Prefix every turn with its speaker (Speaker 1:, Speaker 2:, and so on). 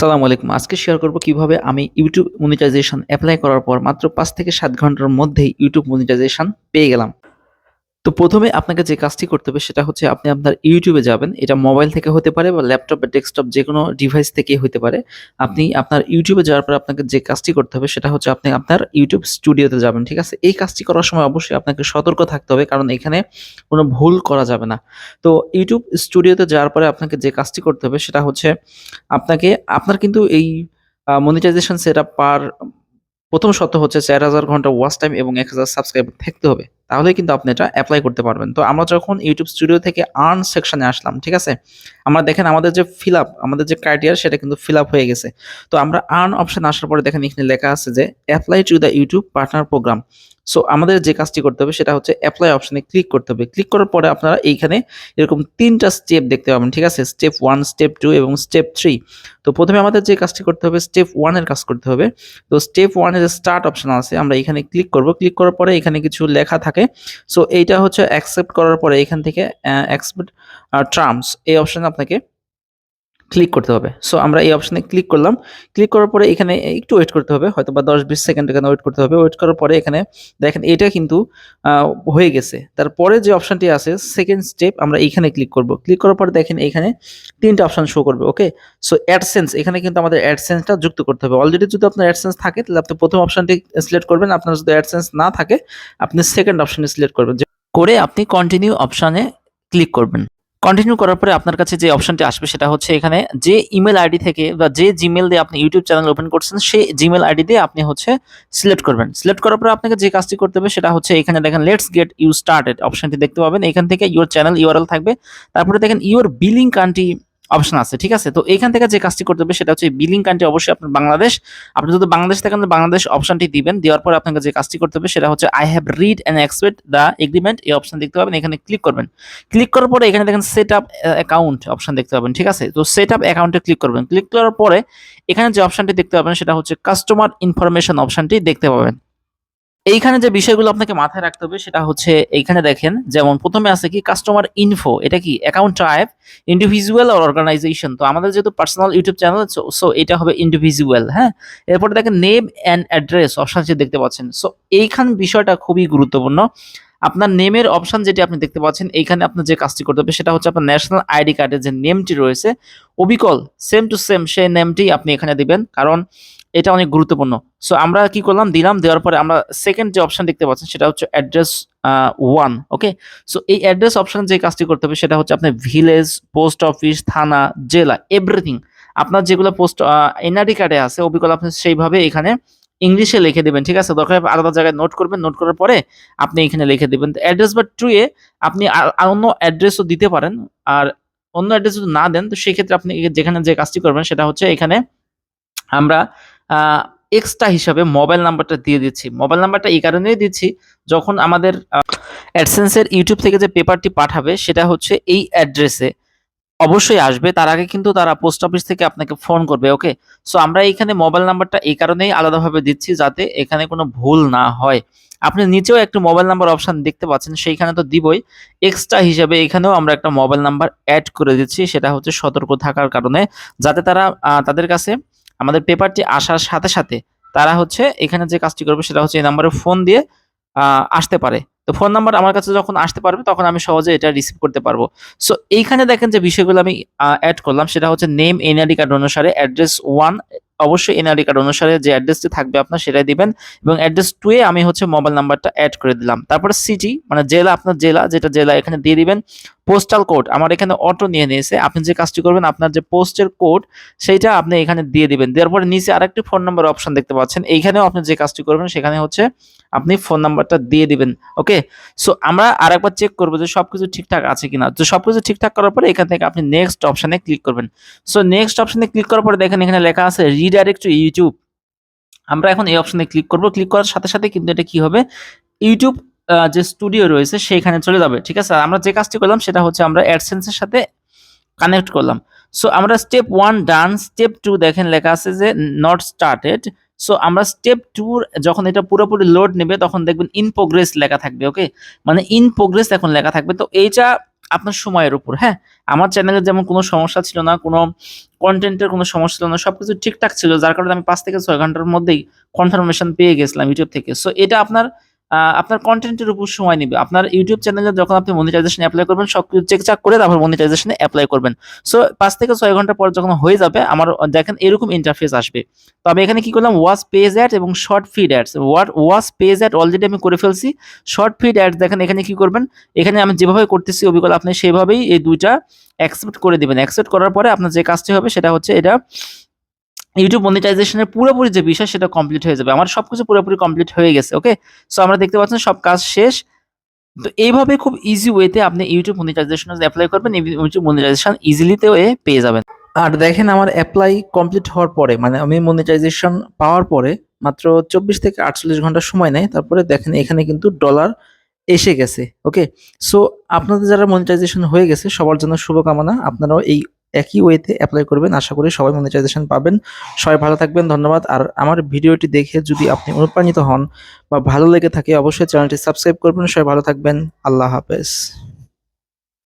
Speaker 1: আসসালামু আলাইকুম। আজকে শেয়ার করব কীভাবে আমি ইউটিউব মনিটাইজেশন অ্যাপ্লাই করার পর মাত্র পাঁচ থেকে সাত ঘণ্টার মধ্যেই ইউটিউব মনিটাইজেশন পেয়ে গেলাম। তো প্রথমে আপনাকে যে কাজটি করতে হবে সেটা হচ্ছে আপনি আপনার ইউটিউবে যাবেন। এটা মোবাইল থেকে হতে পারে বা ল্যাপটপ বা ডেস্কটপ যে কোনো ডিভাইস থেকে হতে পারে। আপনি আপনার ইউটিউবে যাওয়ার পর আপনাকে যে কাজটি করতে হবে সেটা হচ্ছে আপনি আপনার ইউটিউব স্টুডিওতে যাবেন, ঠিক আছে? এই কাজটি করার সময় অবশ্যই আপনাকে সতর্ক থাকতে হবে কারণ এখানে কোনো ভুল করা যাবে না। তো ইউটিউব স্টুডিওতে যাওয়ার পরে আপনাকে যে কাজটি করতে হবে সেটা হচ্ছে আপনাকে, আপনার কিন্তু এই মনিটাইজেশন সেট পার প্রথম শর্ত হচ্ছে চার হাজার ঘণ্টা ওয়াচ টাইম এবং এক হাজার সাবস্ক্রাইবার থাকতে হবে। তাহলেই কিন্তু আপনি এটা অ্যাপ্লাই করতে পারবেন। তো আমরা যখন ইউটিউব স্টুডিও থেকে আর্ন সেকশনে আসলাম, ঠিক আছে? আমরা দেখেন আমাদের যে ফিল আপ আমাদের যে ক্রাইটেরিয়া সেটা কিন্তু ফিল আপ হয়ে গেছে। তো আমরা আর্ন অপশন আসার পরে দেখেন এখানে লেখা আছে যে apply to the YouTube partner program so আমাদের যে কাজটি করতে হবে সেটা হচ্ছে অ্যাপ্লাই অপশনে ক্লিক করতে হবে। ক্লিক করার পরে আপনারা এইখানে এরকম তিনটা স্টেপ দেখতে পাবেন, ঠিক আছে? স্টেপ ওয়ান স্টেপ টু এবং স্টেপ থ্রি তো প্রথমে আমাদের যে কাজটি করতে হবে স্টেপ ওয়ানের কাজ করতে হবে। তো স্টেপ ওয়ানের স্টার্ট অপশন আছে, আমরা এখানে ক্লিক করব। ক্লিক করার পরে এখানে কিছু লেখা থাকে। সো এইটা হচ্ছে অ্যাকসেপ্ট করার পরে এখান থেকে অ্যাকসেপ্ট টার্মস এই অপশনে আপনাকে ক্লিক করতে হবে। সো আমরা এই অপশনে ক্লিক করলাম। ক্লিক করার পরে এখানে একটু ওয়েট করতে হবে। হয়তো বা দশ বিশ সেকেন্ড এখানে ওয়েট করতে হবে। ওয়েট করার পরে এখানে দেখেন এটা কিন্তু হয়ে গেছে। তারপরে যে অপশনটি আছে সেকেন্ড স্টেপ আমরা এইখানে ক্লিক করব। ক্লিক করার পরে দেখেন এখানে তিনটা অপশন শো করবে ওকে সো অ্যাডসেন্স এখানে কিন্তু আমাদের অ্যাডসেন্সটা যুক্ত করতে হবে। অলরেডি যদি আপনার অ্যাডসেন্স থাকে, তাহলে আপনি প্রথম অপশনটি সিলেক্ট করবেন। আপনার যদি অ্যাডসেন্স না থাকে, আপনি সেকেন্ড অপশনে সিলেক্ট করবেন। করে আপনি কন্টিনিউ অপশনে ক্লিক করবেন। কন্টিনিউ করার পরে আপনার কাছে যে অপশনটি আসবে সেটা হচ্ছে এখানে যে ইমেল আইডি থেকে বা যে জিমেল দিয়ে আপনি ইউটিউব চ্যানেল ওপেন করছেন, সেই জিমেল আইডি দিয়ে আপনি হচ্ছে সিলেক্ট করবেন। সিলেক্ট করার পরে আপনাকে যে কাজটি করতে হবে সেটা হচ্ছে এখানে দেখেন লেটস গেট ইউ স্টার্টেড অপশনটি দেখতে পাবেন। এখান থেকে ইউর চ্যানেল ইউআরএল থাকবে। তারপরে দেখেন ইউর বিলিং কান্ট্রি অপশন আছে, ঠিক আছে? তো এখান থেকে যে কাজটি করতে হবে সেটা হচ্ছে বিলিং কান্ট্রি অবশ্যই আপনার বাংলাদেশ, আপনি যদি বাংলাদেশ থাকেন বাংলাদেশ অপশনটি দিবেন। দেওয়ার পর আপনাকে যে কাজটি করতে হবে সেটা হচ্ছে I have read and expect the agreement এই অপশন দেখতে পাবেন, এখানে ক্লিক করবেন। ক্লিক করার পরে এখানে দেখেন সেট আপ অ্যাকাউন্ট অপশন দেখতে পাবেন, ঠিক আছে? তো সেট আপ অ্যাকাউন্টে ক্লিক করবেন। ক্লিক করার পরে এখানে যে অপশনটি দেখতে পাবেন, সেটা হচ্ছে কাস্টমার ইনফরমেশন অপশনটি দেখতে পাবেন। এইখানে যে বিষয়গুলো আপনাকে মাথায় রাখতে হবে সেটা হচ্ছে এইখানে দেখেন, যেমন প্রথমে আছে কি কাস্টমার ইনফো এটা কি? অ্যাকাউন্ট টাইপ ইন্ডিভিজুয়াল আর অর্গানাইজেশন তো আমাদের যেহেতু পার্সোনাল ইউটিউব চ্যানেল সো এটা হবে ইন্ডিভিজুয়াল হ্যাঁ? এরপরে দেখেন নেম অ্যান্ড অ্যাড্রেস অপশন যে দেখতে পাচ্ছেন। সো এইখান বিষয়টা খুবই গুরুত্বপূর্ণ। আপনার নেমের অপশন যেটি আপনি দেখতে পাচ্ছেন, এইখানে আপনার যে কাজটি করতে হবে সেটা হচ্ছে আপনার ন্যাশনাল আইডি কার্ডের যে নেমটি রয়েছে, অবিকল সেম টু সেম সেই নেমটি আপনি এখানে দিবেন। কারণ এটা অনেক গুরুত্বপূর্ণ। সো আমরা কি করলাম? দিলাম, দেওয়ার পরে আমরা সেকেন্ড যে অপশন দেখতে পাচ্ছেন, সেটা হচ্ছে অ্যাড্রেস ওয়ান ওকে সো এই অ্যাড্রেস অপশন যে কাজটি করতে হবে, সেটা হচ্ছে আপনার ভিলেজ পোস্ট অফিস থানা, জেলা এভরিথিং আপনার যেগুলো পোস্ট এনআরডি কার্ডে আছে অবিকল আপনি সেইভাবে এখানে ইংলিশে লিখে দেবেন, ঠিক আছে? দরকার আলাদা জায়গায় নোট করবেন নোট করার পরে আপনি এখানে লিখে দেবেন। অ্যাড্রেস বা ট্রু এ আপনি অন্য অ্যাড্রেসও দিতে পারেন, আর অন্য অ্যাড্রেস যদি না দেন, তো সেক্ষেত্রে আপনি যেখানে যে কাজটি করবেন, সেটা হচ্ছে এখানে আমরা এক্সট্রা হিসাবে মোবাইল নাম্বারটা দিয়ে দিচ্ছি। মোবাইল নাম্বারটা এই কারণেই দিচ্ছি যখন আমাদের অ্যাডসেন্সের ইউটিউব থেকে যে পেপারটি পাঠাবে সেটা হচ্ছে এই অ্যাড্রেসে অবশ্যই আসবে, তার আগে কিন্তু তারা পোস্ট অফিস থেকে আপনাকে ফোন করবে ওকে সো আমরা এখানে মোবাইল নাম্বারটা এই কারণেই আলাদাভাবে দিচ্ছি যাতে এখানে কোনো ভুল না হয়। আপনি নিচেও একটা মোবাইল নাম্বার অপশন দেখতে পাচ্ছেন, সেইখানে তো দিবই। এক্সট্রা হিসাবে এখানেও আমরা একটা মোবাইল নাম্বার অ্যাড করে দিচ্ছি, সেটা হচ্ছে সতর্ক থাকার কারণে, যাতে তারা তাদের কাছে আমাদের পেপারটি আসার সাথে সাথে তারা হচ্ছে এখানে যে কাজটি করবে সেটা হচ্ছে এই নাম্বারে ফোন দিয়ে আসতে পারে। তো ফোন নাম্বার আমার কাছে যখন আসতে পারবে তখন আমি সহজে এটা রিসিভ করতে পারব। সো এইখানে দেখেন যে বিষয়গুলো আমি অ্যাড করলাম, সেটা হচ্ছে নেম এনআইডি কার্ড অনুসারে অ্যাড্রেস ওয়ান অবশ্যই এনআইডি কার্ড অনুসারে যে অ্যাড্রেসটি থাকবে আপনার সেটাই দিবেন এবং অ্যাড্রেস টু এ আমি হচ্ছে মোবাইল নাম্বারটা অ্যাড করে দিলাম। তারপরে সিটি মানে জেলা, আপনার জেলা, যেটা জেলা এখানে দিয়ে দিবেন পোস্টাল কোড আমার এখানে অটো নিয়ে নিয়েছে। আপনি যে কাজটি করবেন, আপনার যে পোস্টের কোড সেইটা আপনি এখানে দিয়ে দিবেন। দেওয়ার পরে নিচে আরেকটি ফোন নাম্বার অপশন দেখতে পাচ্ছেন। এইখানেও আপনি যে কাজটি করবেন, সেখানে হচ্ছে আপনি ফোন নাম্বারটা দিয়ে দিবেন। ওকে সো আমরা আরেকবার চেক করব যে সবকিছু ঠিকঠাক আছে কিনা। তো সবকিছু ঠিকঠাক করার পরে এখান থেকে আপনি নেক্সট অপশনে ক্লিক করবেন। সো নেক্সট অপশনে ক্লিক করার পরে দেখেন এখানে লেখা আছে রিডাইরেক্ট টু ইউটিউব আমরা এখন এই অপশনে ক্লিক করব। ক্লিক করার সাথে সাথে কিন্তু এটা কি হবে? ইউটিউব যে স্টুডিও রয়েছে সেইখানে চলে যাবে, ঠিক আছে? আমরা যে কাজটি করলাম সেটা হচ্ছে আমরা অ্যাডসেন্সের সাথে কানেক্ট করলাম। সো আমরা step one done step two দেখেন লেখা আছে যে নট স্টার্টেড সো আমরা স্টেপ টুর যখন এটা পুরোপুরি লোড নেবে, তখন দেখবেন ইন প্রোগ্রেস লেখা থাকবে ওকে মানে ইন প্রোগ্রেস এখন লেখা থাকবে। তো এইটা আপনার সময়ের উপর হ্যাঁ? আমার চ্যানেলে যেমন কোনো সমস্যা ছিল না, কোনো কন্টেন্টের কোনো সমস্যা ছিল না সব কিছু ঠিকঠাক ছিল, যার কারণে আমি পাঁচ থেকে ছয় ঘণ্টার মধ্যেই কনফার্মেশন পেয়ে গেছিলাম ইউটিউব থেকে। সো এটা আপনার আপনার কন্টেন্টের উপর সময় নেবে। আপনার ইউটিউব চ্যানেলে যখন আপনি মনিটাইজেশন অ্যাপ্লাই করবেন সব কিছু চেক চাক করে তারপর মনিটাইজেশনে অ্যাপ্লাই করবেন। সো পাঁচ থেকে ছয় ঘণ্টা পর যখন হয়ে যাবে, আমার, দেখেন এরকম ইন্টারফেস আসবে। তো আমি এখানে কি করলাম? ওয়াচ পেজ অ্যাড এবং short feed ads what watch page ad already আমি করে ফেলছি। শর্ট ফিড অ্যাড দেখেন এখানে কি করবেন? এখানে আমি যেভাবে করতেছি অবিকল আপনি সেভাবেই এই দুইটা অ্যাকসেপ্ট করে দিবেন। অ্যাকসেপ্ট করার পরে আপনার যে কাজটি হবে, সেটা হচ্ছে এটা ইউটিউব মনিটাইজেশনের পুরোপুরি যে বিষয় সেটা কমপ্লিট হয়ে যাবে। আমার সবকিছু পুরোপুরি কমপ্লিট হয়ে গেছে ওকে সো আমরা দেখতে পাচ্ছেন সব কাজ শেষ। তো এইভাবে খুব ইজি ওয়েতে আপনি ইউটিউব মনিটাইজেশন অ্যাপ্লাই করবেন ইউটিউব মনিটাইজেশন ইজিলিতে পেয়ে যাবেন। আর দেখেন আমার অ্যাপ্লাই কমপ্লিট হওয়ার পরে মানে আমি মনিটাইজেশন পাওয়ার পরে মাত্র চব্বিশ থেকে আটচল্লিশ ঘণ্টা সময় নেয়। তারপরে দেখেন এখানে কিন্তু ডলার এসে গেছে ওকে সো আপনাদের যারা মনিটাইজেশন হয়ে গেছে, সবার জন্য শুভকামনা। আপনারাও এই একই ওয়েতে অ্যাপ্লাই করবেন। আশা করি সবাই মনিটাইজেশন পাবেন। সবাই ভালো থাকবেন, ধন্যবাদ। আর আমার ভিডিওটি দেখে যদি আপনি অনুপ্রাণিত হন বা ভালো লেগে থাকে, অবশ্যই চ্যানেলটি সাবস্ক্রাইব করবেন। সবাই ভালো থাকবেন। আল্লাহ হাফেজ।